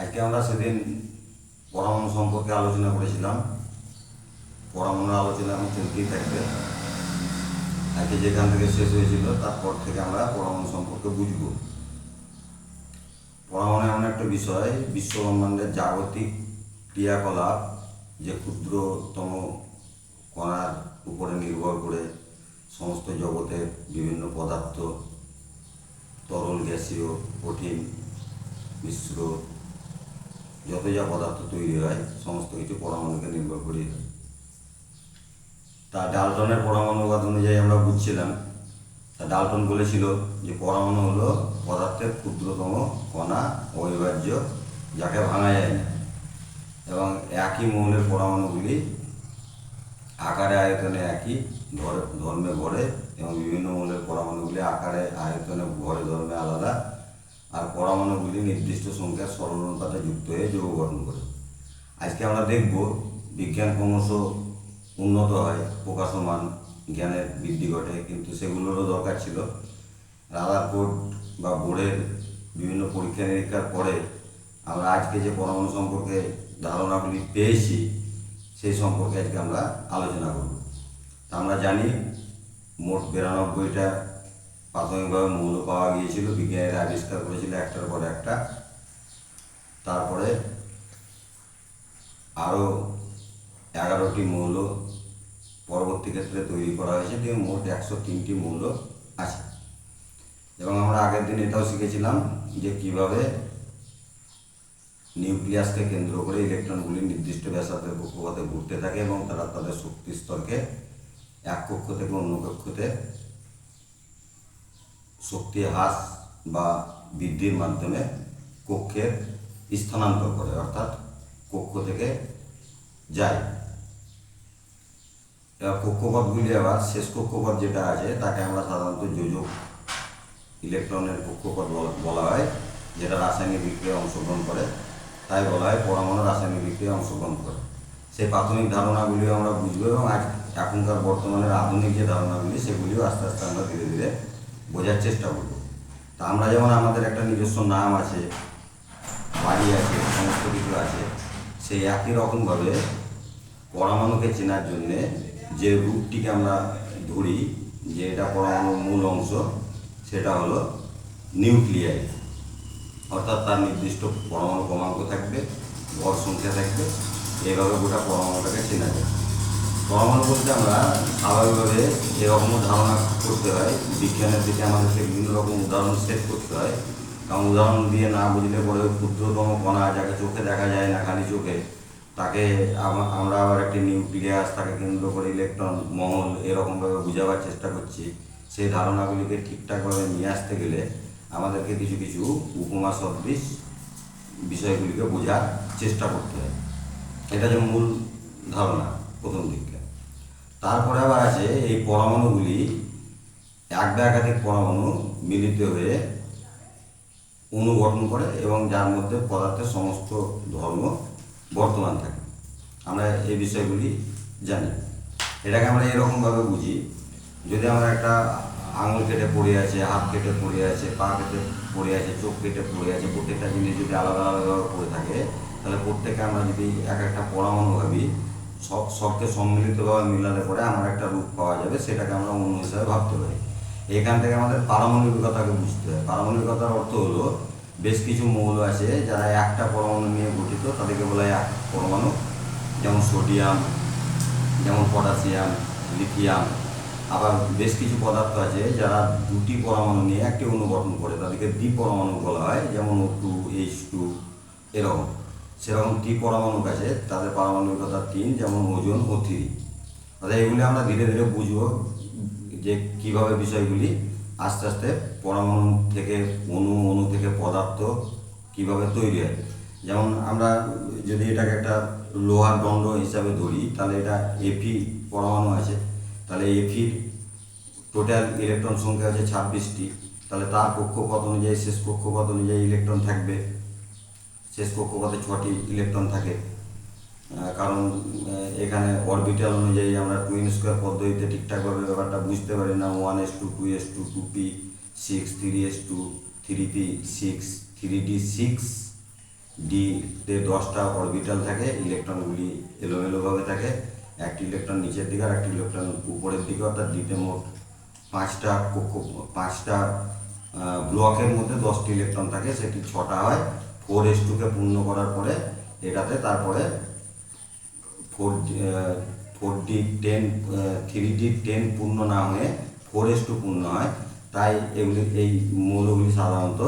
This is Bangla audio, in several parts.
আজকে আমরা সেদিন পরমাণু সম্পর্কে আলোচনা করেছিলাম। পরমাণু আলোচনা এখন চলতেই থাকবে। আজকে যেখান থেকে শেষ হয়েছিল, তারপর থেকে আমরা পরমাণু সম্পর্কে বুঝব। পরমাণু এমন একটা বিষয়, বিশ্বব্রহ্মাণ্ডের জাগতিক ক্রিয়াকলাপ যে ক্ষুদ্রতম কণার উপরে নির্ভর করে সমস্ত জগতের বিভিন্ন পদার্থ, তরল গ্যাসীয়, কঠিন, মিশ্র যত যা পদার্থ তৈরি হয়, সমস্ত কিছু পরমাণুকে নির্ভর হয়। তা ডালটনের পরমাণুবাদ অনুযায়ী আমরা বুঝছিলাম, তা ডালটন বলেছিল যে পরমাণু হলো পদার্থের ক্ষুদ্রতম কণা অবিভাজ্য, যাকে ভাঙা যায় না। এবং একই মৌলের পরমাণুগুলি আকারে আয়তনে একই, ধর- ধর্মে ভরে, এবং বিভিন্ন মৌলের পরমাণুগুলি আকারে আয়তনে ভরে, ধর্মে আলাদা। আর পরমাণুগুলি নির্দিষ্ট সংখ্যার সরল অনুপাতে যুক্ত হয়ে যৌগ গঠন করে। আজকে আমরা দেখব বিজ্ঞান ক্রমশ উন্নত হয়, প্রকাশমান, জ্ঞানের বৃদ্ধি ঘটে, কিন্তু সেগুলোরও দরকার ছিল। রাদার কোড বা বোর্ডের বিভিন্ন পরীক্ষা নিরীক্ষার পরে আমরা আজকে যে পরমাণু সম্পর্কে ধারণাগুলি পেয়েছি, সেই সম্পর্কে আজকে আমরা আলোচনা করব। আমরা জানি মোট বিরানব্বইটা প্রাথমিকভাবে মৌল পাওয়া গিয়েছিল, বিজ্ঞানীরা আবিষ্কার করেছিল একটার পর একটা। তারপরে আরও এগারোটি মৌল পরবর্তী ক্ষেত্রে তৈরি করা হয়েছে দিয়ে মোট একশো তিনটি মৌল আছে। এবং আমরা আগের দিন এটাও শিখেছিলাম যে কীভাবে নিউক্লিয়াসকে কেন্দ্র করে ইলেকট্রনগুলি নির্দিষ্ট ব্যাসার্ধের কক্ষপথে ঘুরতে থাকে এবং তারা তাদের শক্তি স্তরকে এক কক্ষ থেকে অন্য কক্ষতে শক্তি, হ্রাস বা বৃদ্ধির মাধ্যমে কক্ষের স্থানান্তর করে, অর্থাৎ কক্ষ থেকে যায়। কক্ষপথগুলি আবার শেষ কক্ষপথ যেটা আছে, তাকে আমরা সাধারণত যোজক ইলেকট্রনের কক্ষপথ বলা- হয়, যেটা রাসায়নিক বিক্রিয়ায় অংশগ্রহণ করে। তাই বলা হয় পরমাণু রাসায়নিক বিক্রিয়ায় অংশগ্রহণ করে। সেই প্রাথমিক ধারণাগুলিও আমরা বুঝব এবং এখনকার বর্তমানের আধুনিক যে ধারণাগুলি, সেগুলিও আস্তে আস্তে আমরা ধীরে ধীরে বোঝার চেষ্টা করব। তা আমরা যেমন আমাদের একটা নিজস্ব নাম আছে, বাড়ি আছে, সমস্ত কিছু আছে, সেই একই রকমভাবে পরমাণুকে চেনার জন্যে যে রূপটিকে আমরা ধরি, যে এটা পরমাণুর মূল অংশ, সেটা হলো নিউক্লিয়াই। অর্থাৎ তার নির্দিষ্ট পরমাণু ক্রমাঙ্ক থাকবে ভর সংখ্যা থাকবে এভাবে গোটা পরমাণুটাকে চেনা যায়। পরমাণু বলতে আমরা স্বাভাবিকভাবে এরকমও ধারণা করতে হয়, বিজ্ঞানের দিকে আমাদেরকে বিভিন্ন রকম উদাহরণ সেট করতে হয়। কারণ উদাহরণ দিয়ে না বুঝলে পরে ক্ষুদ্রতম কণা যাকে চোখে দেখা যায় না খালি চোখে, তাকে আমরা আবার একটি নিউক্লিয়াস, তাকে কেন্দ্র করে ইলেকট্রন, মহল এরকমভাবে বোঝাবার চেষ্টা করছি। সেই ধারণাগুলিকে ঠিকঠাকভাবে নিয়ে আসতে গেলে আমাদেরকে কিছু কিছু উপমা, সদৃশ বিষয়গুলিকে বোঝার চেষ্টা করতে হয়। এটা যে মূল ধারণা প্রথম দিকে তারপরে আবার আছে এই পরমাণুগুলি এক বা একাধিক পরমাণু মিলিত হয়ে অণু গঠন করে এবং যার মধ্যে পদার্থের সমস্ত ধর্ম বর্তমান থাকে। আমরা এই বিষয়গুলি জানি। এটাকে আমরা এরকমভাবে বুঝি। যদি আমরা একটা আঙুল কেটে পড়ে আছে, হাত কেটে পড়ে আছে, পা কেটে পড়ে আছে, চোখ কেটে পড়ে আছে, প্রত্যেকটা জিনিস যদি আলাদা আলাদাভাবে পড়ে থাকে, তাহলে প্রত্যেকে আমরা যদি এক একটা পরমাণু ভাবি সব, সবকে সম্মিলিতভাবে মিলালে পরে আমার একটা রূপ পাওয়া যাবে, সেটাকে আমরা অন্য হিসাবে ভাবতে পারি। এখান থেকে আমাদের পারমাণবিকতাকে বুঝতে হয়। পারমাণবিকতার অর্থ হলো, বেশ কিছু মৌল আছে যারা একটা পরমাণু নিয়ে গঠিত, তাদেরকে বলা হয় এক পরমাণু। যেমন সোডিয়াম, যেমন পটাশিয়াম, লিথিয়াম। আবার বেশ কিছু পদার্থ আছে যারা দুটি পরমাণু নিয়ে একটি অণু গঠন করে, তাদেরকে দ্বিপরমাণু বলা হয়, যেমন ও টু এইচ টু, এরকম। সেরকম টি পরমাণু আছে তাদের পারমাণবিকতা তিন, যেমন ওজন ও থ্রি। অর্থাৎ এগুলি আমরা ধীরে ধীরে বুঝব যে কীভাবে বিষয়গুলি আস্তে আস্তে পরমাণু থেকে অণু অণু থেকে পদার্থ কীভাবে তৈরি হয়। যেমন আমরা যদি এটাকে একটা লোহার দণ্ড হিসাবে ধরি, তাহলে এটা এফি পরমাণু আছে। তাহলে এফির টোটাল ইলেকট্রন সংখ্যা আছে ছাব্বিশটি। তাহলে তার কক্ষপথ অনুযায়ী, শেষ কক্ষপথ অনুযায়ী ইলেকট্রন থাকবে। শেষ কক্ষপথে ছটি ইলেকট্রন থাকে। কারণ এখানে অরবিটাল অনুযায়ী আমরা টুইন স্কোয়ার পদ্ধতিতে ঠিকঠাকভাবে ব্যাপারটা বুঝতে পারি না। One S two two S two two P six three S two three P six three D six ডিতে দশটা অরবিটাল থাকে। ইলেকট্রনগুলি এলোমেলোভাবে থাকে। একটি ইলেকট্রন নিচের দিকে আর একটি ইলেকট্রন উপরের দিকে, অর্থাৎ ডিতে মোট পাঁচটা কক্ষ, পাঁচটা ব্লকের মধ্যে দশটি ইলেকট্রন থাকে। সেটি ছটা হয়। ফোর এস টুকে পূর্ণ করার পরে এটাতে তারপরে four four D ten three D ten পূর্ণ না হয়ে ফোর এস টু পূর্ণ হয়, তাই এগুলি, এই মৌলগুলি সাধারণত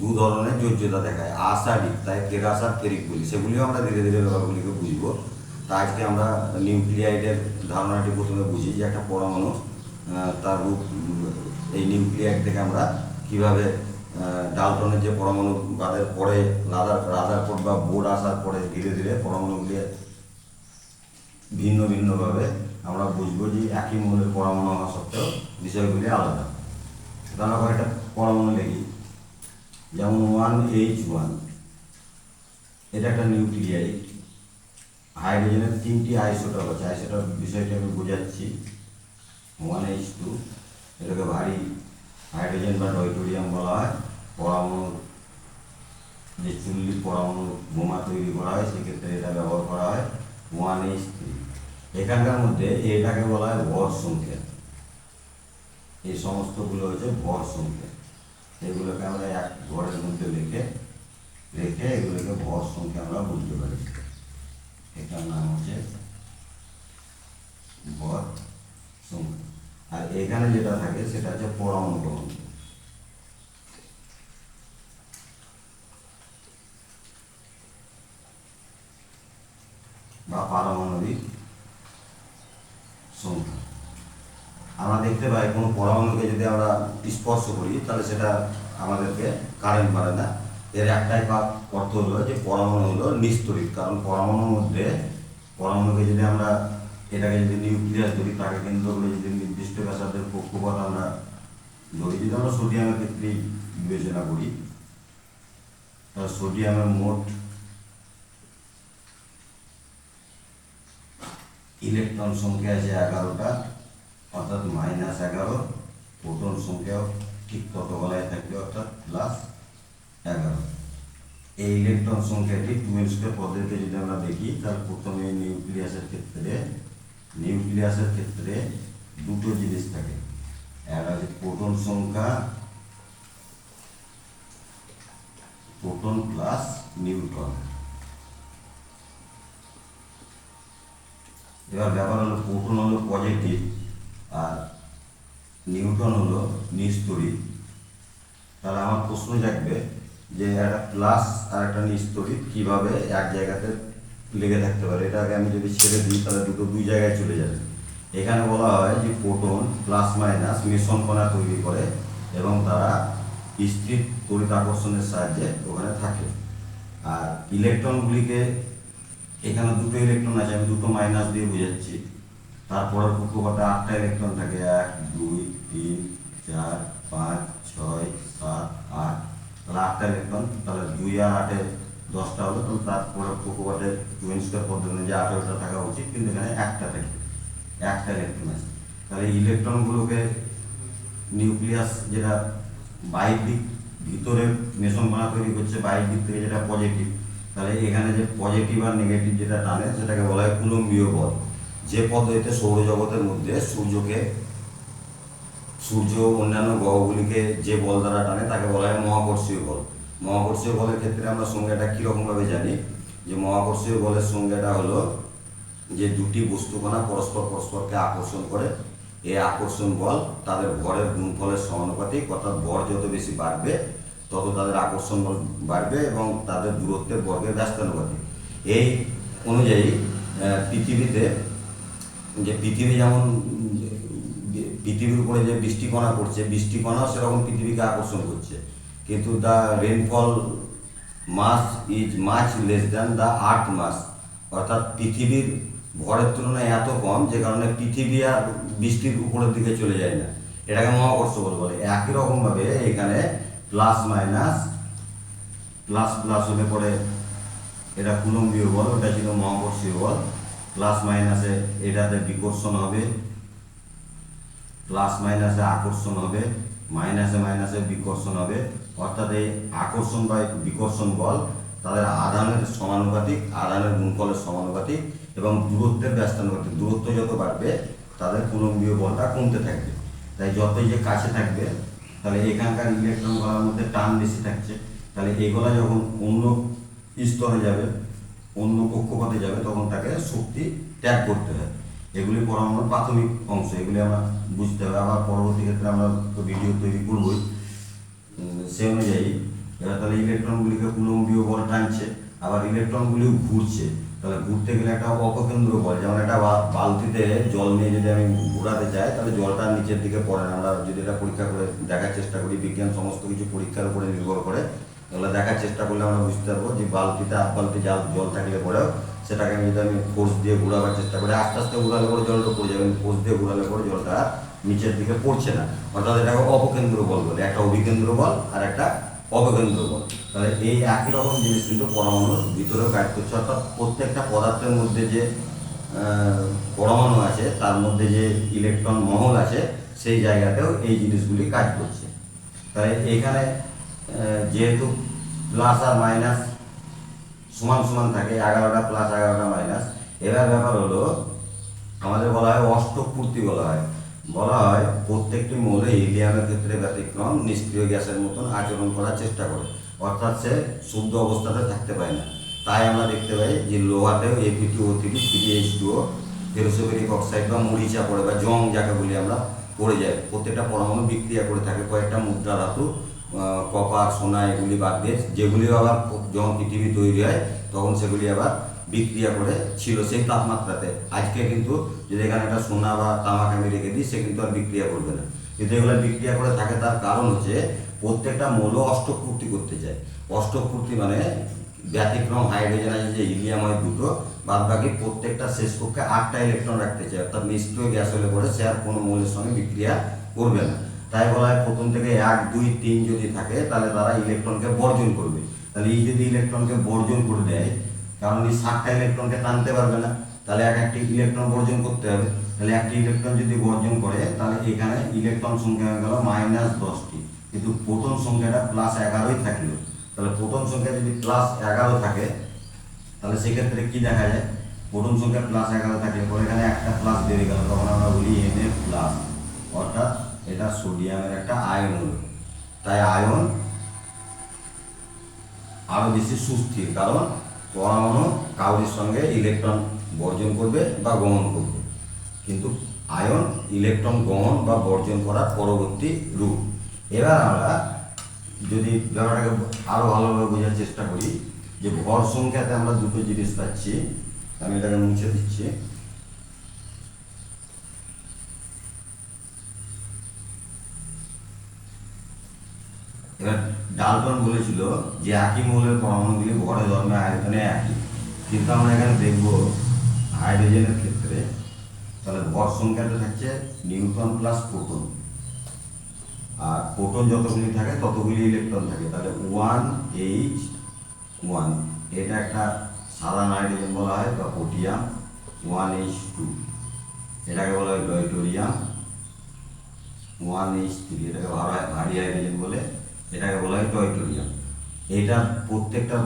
দু ধরনের যোজ্যতা দেখায় আসাডিক তাই কেরাস আর ফেরিক বলি সেগুলিও আমরা ধীরে ধীরে ব্যাপারগুলিকে বুঝব। তা আজকে আমরা নিউক্লিয়াইডের ধারণাটি প্রথমে বুঝি যে একটা পরমাণু তার রূপ, এই নিউক্লিয়াইড থেকে আমরা কীভাবে ডালটনের যে পরমাণু বাদের পরে রাদার রাদারফোর্ড বা বোর্ড আসার পরে ধীরে ধীরে পরমাণুগুলি ভিন্ন ভিন্নভাবে আমরা বুঝব যে একই মৌলের পরমাণু হওয়া সত্ত্বেও বিষয়গুলি আলাদা। সুতরাং আমরা একটা পরমাণু লিখি, যেমন ওয়ান এইচ ওয়ান এটা একটা নিউক্লিয়াইড হাইড্রোজেনের তিনটি আইসোটপ আছে। আইসোটপ বিষয়টা আমি বোঝাচ্ছি। ওয়ান এইচ টু এটাকে ভারী হাইড্রোজেন বা ডয়টোরিয়াম বলা হয়। পরমাণুর যে চুল্লি পরমাণু বোমা তৈরি করা হয়, সেক্ষেত্রে এটা ব্যবহার করা হয়। ওয়ান এইচ থ্রি এখানকার মধ্যে এটাকে বলা হয় ভর সংখ্যা এই সমস্তগুলো হচ্ছে ভর সংখ্যা এগুলোকে আমরা এক ঘরের মধ্যে রেখে রেখে এগুলোকে ভর সংখ্যা আমরা বুঝতে পারি। এটার নাম হচ্ছে ভর সংখ্যা আর এখানে যেটা থাকে, সেটা হচ্ছে পরমাণু ক্রমাঙ্ক বা পারমাণবিক সংখ্যা। আমরা দেখতে পাই কোনো পরমাণুকে যদি আমরা স্পর্শ করি, তাহলে সেটা আমাদেরকে কারেন্ট মারে না। এর একটাই অর্থ হলো যে পরমাণু হলো নিস্তরিত কারণ পরমাণুর মধ্যে পরমাণুকে যদি আমরা এটাকে যদি নিউক্লিয়াস ধরি, তাকে কেন্দ্র করে যদি নির্দিষ্ট ব্যাসার্ধের কক্ষপথ আমরা ধরি, যদি আমরা সোডিয়ামের ক্ষেত্রেই বিবেচনা করি, তাহলে সোডিয়ামের মোট ইলেকট্রন সংখ্যা আছে এগারোটা, অর্থাৎ মাইনাস এগারো, প্রোটন সংখ্যাও ঠিক তত বলায় থাকবে, অর্থাৎ প্লাস এগারো। এই ইলেকট্রন সংখ্যাটি স্কোয়ার পদ্ধতিতে যদি আমরা দেখি, তাহলে প্রথমে নিউক্লিয়াসের ক্ষেত্রে নিউক্লিয়াসের ক্ষেত্রে দুটো জিনিস থাকে। একটা হচ্ছে প্রোটন সংখ্যা, প্রোটন প্লাস নিউট্রন। এবার ব্যাপার হলো প্রোটন হলো পজিটিভ আর নিউটন হলো নিস্তরিত তাহলে আমার প্রশ্ন জাগবে যে একটা প্লাস আর একটা নিস্তরিত কীভাবে এক জায়গাতে লেগে থাকতে পারে? এটাকে আমি যদি ছেড়ে দিই, তাহলে দুটো দুই জায়গায় চলে যাবে। এখানে বলা হয় যে প্রোটন প্লাস মাইনাস মেশন কণা তৈরি করে এবং তারা স্থির তড়িৎ আকর্ষণের সাহায্যে ওখানে থাকে। আর ইলেকট্রনগুলিকে এখানে দুটো ইলেকট্রন আছে, আমি দুটো মাইনাস দিয়ে বোঝাচ্ছি। তারপরের কক্ষপথে আটটা ইলেকট্রন থাকে, এক, দুই, তিন, চার, পাঁচ, ছয়, সাত, আট। তাহলে আটটা ইলেকট্রন তাহলে দুই আর আটে দশটা হলো, তাহলে তারপরে কক্ষপথে টুয়েন স্কোয়ার পদ্ধতি যে আঠেরোটা থাকা উচিত, কিন্তু এখানে একটা থাকে, একটা ইলেকট্রন আছে। তাহলে ইলেকট্রনগুলোকে নিউক্লিয়াস যেটা বাইর দিক ভিতরে মেশন কণা তৈরি করছে, বাইরের দিক থেকে যেটা পজিটিভ তাহলে এখানে যে পজিটিভ আর নেগেটিভ যেটা টানে, সেটাকে বলা হয় কুলম্বীয় বল যে পদ্ধতিতে সৌরজগতের মধ্যে সূর্যকে, সূর্য অন্যান্য গ্রহগুলিকে যে বল দ্বারা টানে, তাকে বলা হয় মহাকর্ষীয় বল। মহাকর্ষীয় বলের ক্ষেত্রে আমরা সংজ্ঞাটা কীরকমভাবে জানি? যে মহাকর্ষীয় বলের সংজ্ঞাটা হলো যে দুটি বস্তুকণা পরস্পর পরস্পরকে আকর্ষণ করে। এই আকর্ষণ বল তাদের ভরের গুণফলের সমানুপাতিক, অর্থাৎ ভর যত বেশি বাড়বে তত তাদের আকর্ষণ বাড়বে এবং তাদের দূরত্বের বর্গের ব্যস্তানুপাতিক এই অনুযায়ী পৃথিবীতে যে পৃথিবী যেমন, পৃথিবীর উপরে যে বৃষ্টিকণা পড়ছে, বৃষ্টিকণাও সেরকম পৃথিবীকে আকর্ষণ করছে। কিন্তু the rainfall mass is much less than the earth mass. অর্থাৎ পৃথিবীর ভরের তুলনায় এত কম যে কারণে পৃথিবী আর বৃষ্টির উপরের দিকে চলে যায় না। এটাকে মহাকর্ষ বলে। একই রকমভাবে এখানে প্লাস মাইনাস, প্লাস প্লাস হলে পরে এটা কুলম্বীয় বল, ওটা ছিল মহাকর্ষীয় বল। প্লাস মাইনাসে এটাতে বিকর্ষণ হবে, প্লাস মাইনাসে আকর্ষণ হবে, মাইনাসে মাইনাসে বিকর্ষণ হবে। অর্থাৎ এই আকর্ষণ বা বিকর্ষণ বল তাদের আধানের সমানুপাতিক, আধানের গুণফলের সমানুপাতিক এবং দূরত্বের ব্যস্তানুপাতিক। দূরত্ব যত বাড়বে, তাদের কুলম্বীয় বলটা কমতে থাকবে। তাই যতই যে কাছে থাকবে তাহলে এখানকার ইলেকট্রনগুলোর মধ্যে টান বেশি থাকছে। তাহলে এগুলা যখন অন্য স্তরে যাবে, অন্য কক্ষপথে যাবে, তখন তাকে শক্তি ত্যাগ করতে হয়। এগুলি পরমাণুর প্রাথমিক অংশ, এগুলি আমরা বুঝতে হবে। আবার পরবর্তী ক্ষেত্রে আমরা ভিডিও তৈরি করবই। সে অনুযায়ী এবার তাহলে ইলেকট্রনগুলিকে কুলম্বীয় বল টানছে, আবার ইলেকট্রনগুলিও ঘুরছে। তাহলে ঘুরতে গেলে একটা অপকেন্দ্র বল, যেমন একটা বালতিতে জল নিয়ে যদি আমি ঘোরাতে চাই তাহলে জলটা নিচের দিকে পড়ে না। আমরা যদি এটা পরীক্ষা করে দেখার চেষ্টা করি, বিজ্ঞান সমস্ত কিছু পরীক্ষার উপরে নির্ভর করে, তাহলে দেখার চেষ্টা করলে আমরা বুঝতে পারব যে বালতিতে হাফ বালতি জাল জল থাকলে পরেও সেটাকে আমি যদি আমি ফোর্স দিয়ে ঘোরাবার চেষ্টা করি, আস্তে আস্তে ঘোরালে পরে জলটা পড়ে যাবে ফোর্স দিয়ে ঘোরালে পরে জলটা নিচের দিকে পড়ছে না। অর্থাৎ এটাকে অপকেন্দ্র বল বলে, একটা অভিকেন্দ্র বল আর একটা অপকেন্দ্র বল তাহলে এই একই রকম জিনিস কিন্তু পরমাণুর ভিতরেও কাজ করছে। অর্থাৎ প্রত্যেকটা পদার্থের মধ্যে যে পরমাণু আছে, তার মধ্যে যে ইলেকট্রন মহল আছে, সেই জায়গাতেও এই জিনিসগুলি কাজ করছে। তাই এখানে যেহেতু প্লাস আর মাইনাস সমান সমান থাকে, এগারোটা প্লাস এগারোটা মাইনাস, এবার ব্যাপার হলো, আমাদের বলা হয় অষ্টক পূর্তি বলা হয়। বলা হয়, প্রত্যেকটি মৌলে হিলিয়ামের ক্ষেত্রে ব্যতিক্রম, নিষ্ক্রিয় গ্যাসের মতন আচরণ করার চেষ্টা করে। অর্থাৎ সে শুদ্ধ অবস্থাতে থাকতে পারে না। তাই আমরা দেখতে পাই যে লোহাতেও AP two O three three H two O ফেরোসোবেরিক oxide বা মরিচা পড়ে বা জং যাকে বলি আমরা, পড়ে যায়। প্রত্যেকটা পরমাণু বিক্রিয়া করে থাকে। কয়েকটা মুদ্রা ধাতু কপার, সোনা এগুলি বাদ দিয়ে যেগুলি আবার যখন পৃথিবী তৈরি হয়, তখন সেগুলি আবার বিক্রিয়া করে ছিল সেই তাপমাত্রাতে। আজকে কিন্তু যদি এখানে একটা সোনা বা তামাক আমি রেখে দিই, সে কিন্তু আর বিক্রিয়া করবে না। কিন্তু এগুলো বিক্রিয়া করে থাকে, তার কারণ হচ্ছে প্রত্যেকটা মৌল অষ্টপূর্তি করতে চায়। অষ্টপূর্তি মানে ব্যতিক্রম হাইড্রোজেন আছে যে হিলিয়াম হয় দুটো বাদ বাকি প্রত্যেকটা শেষ কক্ষে আটটা ইলেকট্রন রাখতে চায়। অর্থাৎ নিষ্ক্রিয় গ্যাস হলে পরে সে আর কোনো মৌলের সঙ্গে বিক্রিয়া করবে না। তাই বলা হয় প্রথম থেকে এক, দুই, তিন যদি থাকে, তাহলে তারা ইলেকট্রনকে বর্জন করবে। তাহলে এই যদি ইলেকট্রনকে বর্জন করে দেয় কারণ এই ষাটটা ইলেকট্রনকে টানতে পারবে না। তাহলে এক একটি ইলেকট্রন বর্জন করতে হবে। তাহলে একটি ইলেকট্রন যদি বর্জন করে, তাহলে এখানে ইলেকট্রন সংখ্যা হয়ে গেল মাইনাস দশটি। কিন্তু প্রথম সংখ্যাটা প্লাস এগারোই থাকল। তাহলে প্রথম সংখ্যা যদি প্লাস এগারো থাকে, তাহলে সেক্ষেত্রে কি দেখা যায়? প্রথম সংখ্যা প্লাস এগারো থাকলে পরে এখানে একটা প্লাস বেড়ে গেল। তখন আমরা বলি এন এ প্লাস অর্থাৎ এটা সোডিয়ামের একটা আয়ন হলো। তাই আয়ন আরও বেশি সুস্থির। কারণ পরমাণু কাউরির সঙ্গে ইলেকট্রন বর্জন করবে বা গ্রহণ করবে। কিন্তু আয়ন, ইলেকট্রন গ্রহণ বা বর্জন করার পরবর্তী রূপ। এবার আমরা যদি ব্যাপারটাকে আরও ভালোভাবে বোঝার চেষ্টা করি, যে ভর সংখ্যাতে আমরা দুটো জিনিস পাচ্ছি, আমি এটাকে মুছে দিচ্ছি। এবার ডালটন বলেছিল যে একই মৌলের পরমাণুগুলি ভরে ধর্মে আয়তনে একই। কিন্তু আমরা এখানে দেখব হাইড্রোজেনের ক্ষেত্রে তাহলে ভর সংখ্যাটা থাকছে নিউটন প্লাস প্রোটন। আর প্রোটন যতগুলি থাকে, ততগুলি ইলেকট্রন থাকে। তাহলে ওয়ান এইচ ওয়ান এটা একটা সাধারণ হাইড্রোজেন বলা হয়, বা পোটিয়াম ওয়ান এইচ টু এটাকে বলা হয় ডয়টোরিয়াম ওয়ান এইচ থ্রি এটাকে ভারা- ভারী হাইড্রোজেন বলে, এটাকে বলা হয় টয়টোরিয়াম এটা প্রত্যেকটা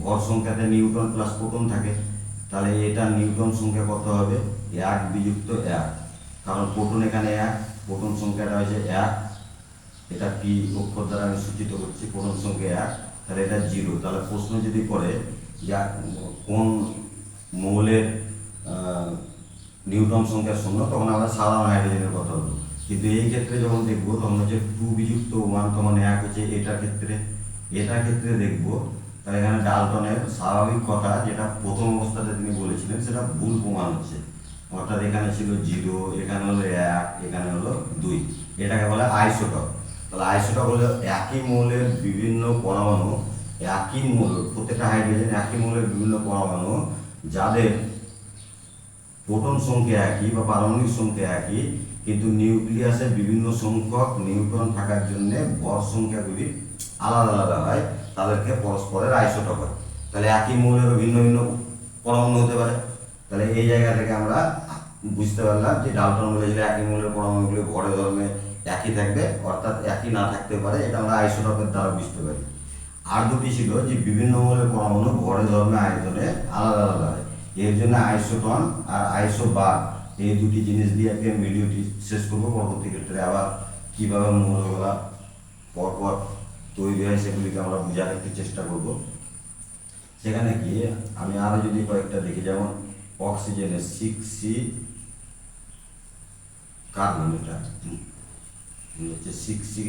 ভর সংখ্যাতে নিউটন প্লাস প্রোটন থাকে। তাহলে এটা নিউটন সংখ্যা কত হবে? এক বিযুক্ত এক। কারণ প্রোটন এখানে এক, প্রোটন সংখ্যাটা হয়েছে এক। এটা পি অক্ষর দ্বারা আমি সূচিত করছি, প্রোটন সংখ্যা এক, তাহলে এটা জিরো। তাহলে প্রশ্ন যদি করে যে কোন মৌলের নিউটন সংখ্যা শূন্য, তখন আমরা সাধারণ হাইড্রোজেনের কথা বলব। কিন্তু এই ক্ষেত্রে যখন দেখব, তখন হচ্ছে টু বিযুক্ত ওয়ান, তখন এক হচ্ছে এটার ক্ষেত্রে। এটার ক্ষেত্রে দেখব তাহলে এখানে ডালটনের স্বাভাবিক কথা, যেটা প্রথম অবস্থাতে তিনি বলেছিলেন, সেটা ভুল প্রমাণ হচ্ছে। অর্থাৎ এখানে ছিল জিরো, এখানে হলো এক, এখানে হলো দুই। এটাকে বলে আইসোটপ। তাহলে আইসোটপ হলো একই মৌলের বিভিন্ন পরমাণু, একই মৌল, প্রত্যেকটা হাইড্রোজেন একই মৌলের বিভিন্ন পরমাণু, যাদের প্রোটন সংখ্যা একই বা পারমাণবিক সংখ্যা একই, কিন্তু নিউক্লিয়াসে বিভিন্ন সংখ্যক নিউট্রন থাকার জন্য ভর সংখ্যাগুলি আলাদা আলাদা হয়। তাদেরকে পরস্পরের আইসোটপ হয় তাহলে একই মৌলের ভিন্ন ভিন্ন পরমাণু হতে পারে। তাহলে এই জায়গা থেকে আমরা বুঝতে পারলাম যে ডালটন বলেছিল একই মৌলের পরমাণুগুলি ভরে ধর্মে একই থাকবে, অর্থাৎ একই না থাকতে পারে, এটা আমরা আইসোটপের দ্বারা বুঝতে পারি। আর দুটি ছিল যে বিভিন্ন মৌলের পরমাণু ভরে ধর্মে আয়তনে আলাদা আলাদা হয়। এর জন্য আইসোটন আর আইসো বার এই দুটি জিনিস দিয়ে আজকে ভিডিওটি শেষ করব। পরবর্তী ক্ষেত্রে আবার কীভাবে মৌলগুলা পরপর তৈরি হয় সেগুলিকে আমরা বোঝার একটু চেষ্টা করব। সেখানে গিয়ে আমি আরও যদি কয়েকটা দেখি, যেমন অক্সিজেনের সিক্স সি কার্বন এটা। হচ্ছে সিক্স সি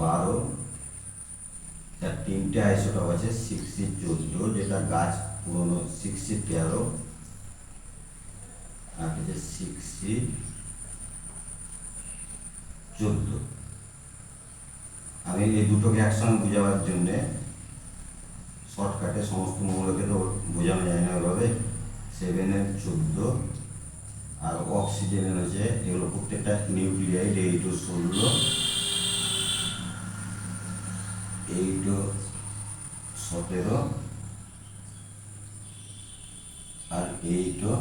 বারো। তার তিনটে আইসোটপ আছে সিক্স সি চোদ্দ, যেটা গাছ পুরনো সিক্স সি তেরো। আর হচ্ছে সিক্স সি চোদ্দ। আমি এই দুটোকে একসঙ্গে বোঝাবার জন্যে শর্টকাটে সমস্ত মৌলকে তো বোঝানো যায় না ওইভাবে সেভেনের চোদ্দ আর অক্সিজেনের হচ্ছে এগুলো প্রত্যেকটা নিউক্লিয়াইড এইটো ষোলো। এইটো সতেরো আর এইটো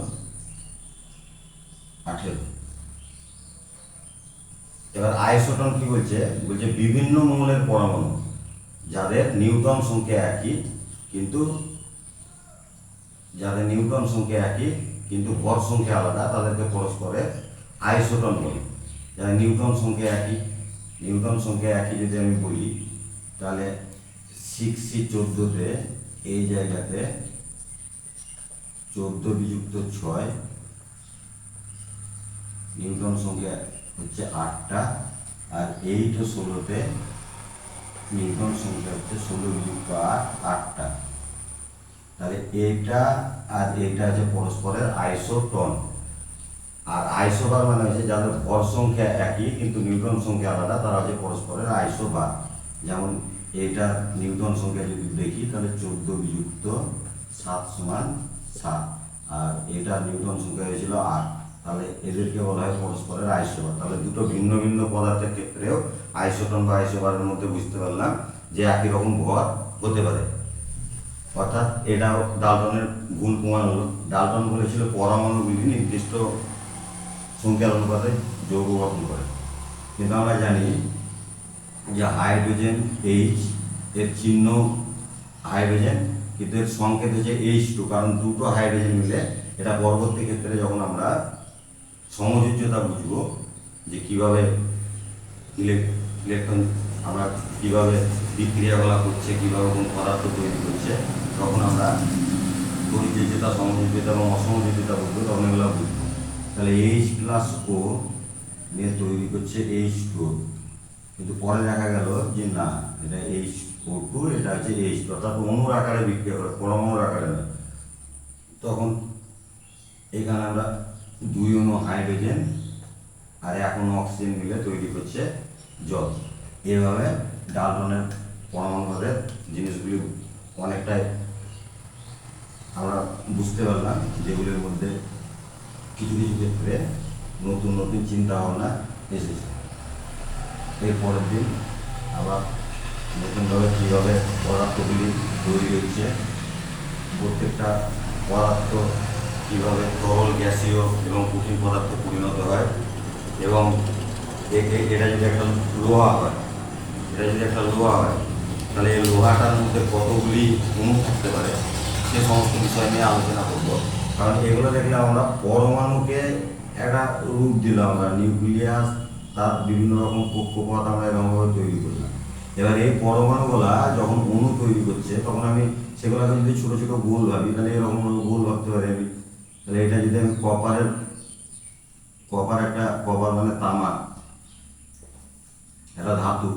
আঠেরো। এবার আইসোটন কি বলছে? বলছে বিভিন্ন মৌলের পরমাণু, যাদের নিউটন সংখ্যা একই, কিন্তু যাদের নিউটন সংখ্যা একই, কিন্তু ভর সংখ্যা আলাদা, তাদেরকে পরস্পরের আইসোটন বলে। যাদের নিউটন সংখ্যা একই, নিউটন সংখ্যা একই যদি আমি বলি, তাহলে সিক্স সি চোদ্দোতে, এই জায়গাতে চোদ্দ বিযুক্ত ছয়, নিউটন সংখ্যা হচ্ছে আটটা। আর এইট ও ষোলোতে নিউটন সংখ্যা হচ্ছে ষোলো বিযুক্ত আট, আটটা। তাহলে এটা আর এটা হচ্ছে পরস্পরের আইসোটন। আর আইসোবার মানে হচ্ছে যাদের ভর সংখ্যা একই, কিন্তু নিউটন সংখ্যা আলাদা, তারা হচ্ছে পরস্পরের আইসোবার। যেমন এটা নিউটন সংখ্যা যদি দেখি, তাহলে চোদ্দ বিযুক্ত সাত সমান সাত। আর এটা নিউটন সংখ্যা হয়েছিল আট। তাহলে এদেরকে বলা হয় পরস্পরের আইসোবার। তাহলে দুটো ভিন্ন ভিন্ন পদার্থের ক্ষেত্রেও আইসোটন বা আইসোবারের মধ্যে বুঝতে পারলাম যে একই রকম ভর হতে পারে। অর্থাৎ এটা ডালটনের গুণ প্রমাণ হলো ডালটন বলেছিল পরমাণুগুলি নির্দিষ্ট সংখ্যার অনুপাতে যৌগ গঠন করে। কিন্তু আমরা জানি যে হাইড্রোজেন এইচ এর চিহ্ন হাইড্রোজেন, কিন্তু এর সংকেত হচ্ছে এইচ টু কারণ দুটো হাইড্রোজেন মিলে এটা পরবর্তী ক্ষেত্রে যখন আমরা সমযোজ্যতা বুঝব যে কীভাবে ইলেকট্রন আমরা কীভাবে বিক্রিয়াগুলো করছে কীভাবে কোন পদার্থ তৈরি করছে তখন আমরা পরিযোজ্যতা, সমযোজ্যতা এবং অসমযোজ্যতা বুঝব, তখন এগুলো বুঝব। তাহলে এইচ প্লাস ও নিয়ে তৈরি করছে এইচ টু কিন্তু পরে দেখা গেল যে না, এটা এইচ ও টু এটা হচ্ছে এইচ টু অর্থাৎ অণুর আকারে বিক্রিয়া করে, পরমাণুর আকারে তখন এখানে আমরা দুই অণু হাইড্রোজেন আর এক অণু অক্সিজেন মিলে তৈরি করছে জল। এভাবে ডালটনের পরমাণুদের জিনিসগুলি অনেকটাই আমরা বুঝতে পারলাম যেগুলির মধ্যে কিছু কিছু ক্ষেত্রে নতুন নতুন চিন্তা ভাবনা এসেছে। এর পরের দিন আবার নতুনভাবে কীভাবে পদার্থগুলি তৈরি হচ্ছে, প্রত্যেকটা পদার্থ কীভাবে তরল গ্যাসীয় এবং কঠিন পদার্থে পরিণত হয় এবং এটা যদি একটা লোহা হয়, এটা যদি একটা লোহা হয়, তাহলে এই লোহাটার মধ্যে কতগুলি অণু থাকতে পারে সে সমস্ত বিষয় নিয়ে আলোচনা করব। কারণ এগুলো দেখলে আমরা পরমাণুকে একটা রূপ দিলাম, আমরা নিউক্লিয়াস, তার বিভিন্ন রকম কক্ষপথ আমরা এরকমভাবে তৈরি করলাম। এবার এই পরমাণুগুলা যখন অণু তৈরি করছে, তখন আমি সেগুলোকে যদি ছোটো ছোটো গোল ভাবি, তাহলে এরকম গোল ভাবতে পারি আমি তাহলে এটা যদি আমি কপারের কপার একটা কপার মানে তামা, একটা ধাতু,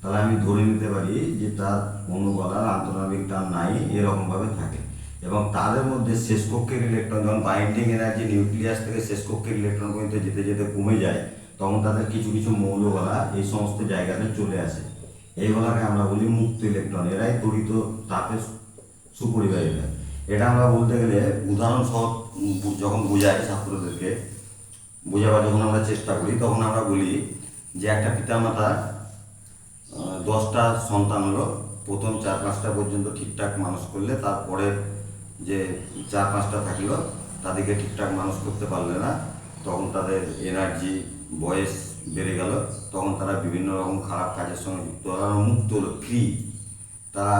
তাহলে আমি ধরে নিতে পারি যে তার অনুবলার আন্তরাণবিক টান নাই, এরকমভাবে থাকে। এবং তাদের মধ্যে শেষ কক্ষের ইলেকট্রন যখন বাইন্ডিং এনার্জি নিউক্লিয়াস থেকে শেষ কক্ষের ইলেকট্রন পর্যন্ত যেতে যেতে কমে যায়, তখন তাদের কিছু কিছু মৌলগলা এই সমস্ত জায়গাতে চলে আসে। এইগুলাকে আমরা বলি মুক্ত ইলেকট্রন এরাই তড়িত তাপে সুপরিবাহী হয়। এটা আমরা বলতে গেলে উদাহরণ যখন বোঝাই ছাত্রদেরকে, বোঝাবার যখন আমরা চেষ্টা করি, তখন আমরা বলি যে একটা পিতামাতা দশটা সন্তান হলো, প্রথম চার পাঁচটা পর্যন্ত ঠিকঠাক মানুষ করলে তারপরে যে চার পাঁচটা থাকল, তাদেরকে ঠিকঠাক মানুষ করতে পারলে না, তখন তাদের এনার্জি বয়স বেড়ে গেল, তখন তারা বিভিন্ন রকম খারাপ কাজের সঙ্গে যুক্ত হলো। মুক্ত হলো ফ্রি তারা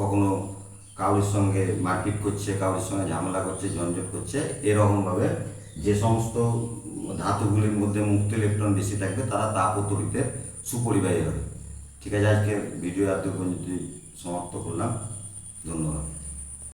কখনো কারোর সঙ্গে মারপিট করছে কারোর সঙ্গে ঝামেলা করছে ঝঞ্ঝট করছে, এরকমভাবে যে সমস্ত ধাতুগুলির মধ্যে মুক্ত ইলেকট্রন বেশি থাকবে, তারা তাপ তরিতে সুপরিবাহী হবে। ঠিক আছে আজকে ভিডিও এত সমাপ্ত করলাম, ধন্যবাদ।